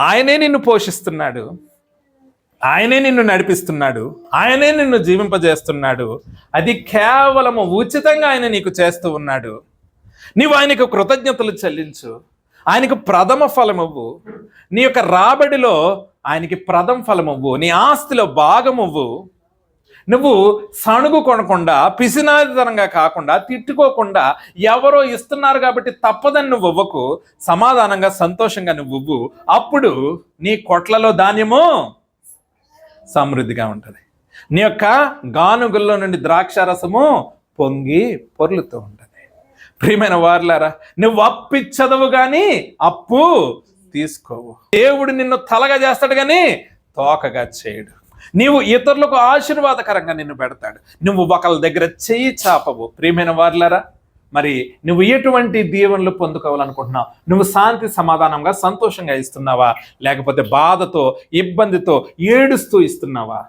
ఆయనే నిన్ను పోషిస్తున్నాడు. ఆయనే నిన్ను నడిపిస్తున్నాడు. ఆయనే నిన్ను జీవింపజేస్తున్నాడు. అది కేవలము ఉచితంగా ఆయన నీకు చేస్తూ ఉన్నాడు. నీవు ఆయనకు కృతజ్ఞతలు చెల్లించు. ఆయనకు ప్రథమ ఫలమవ్వు. నీ యొక్క రాబడిలో ఆయనకి ప్రథమ ఫలమవ్వు. నీ ఆస్తిలో భాగమవ్వు. నువ్వు సణుగు కొనకుండా పిసినాదితనంగా కాకుండా తిట్టుకోకుండా ఎవరో ఇస్తున్నారు కాబట్టి తప్పదని నువ్వు ఇవ్వకు సమాధానంగా సంతోషంగా నువ్వు ఇవ్వు. అప్పుడు నీ కొట్లలో ధాన్యము సమృద్ధిగా ఉంటుంది. నీ యొక్క గానుగుల్లో నుండి ద్రాక్ష రసము పొంగి పొర్లుతూ ఉంటుంది. ప్రియమైన వార్లారా నువ్వు అప్పిచ్చదవు కానీ అప్పు తీసుకోవు. దేవుడు నిన్ను తలగా చేస్తాడు కానీ తోకగా చేయడు. నీవు ఇతరులకు ఆశీర్వాదకరంగా నిన్ను పెడతాడు. నువ్వు ఒకళ్ళ దగ్గర చేయి చాపవు. ప్రియమైన వార్లరా మరి నువ్వు ఎటువంటి దీవెనలు పొందుకోవాలనుకుంటున్నావు? నువ్వు శాంతి సమాధానంగా సంతోషంగా ఇస్తున్నావా? లేకపోతే బాధతో ఇబ్బందితో ఏడుస్తూ ఇస్తున్నావా?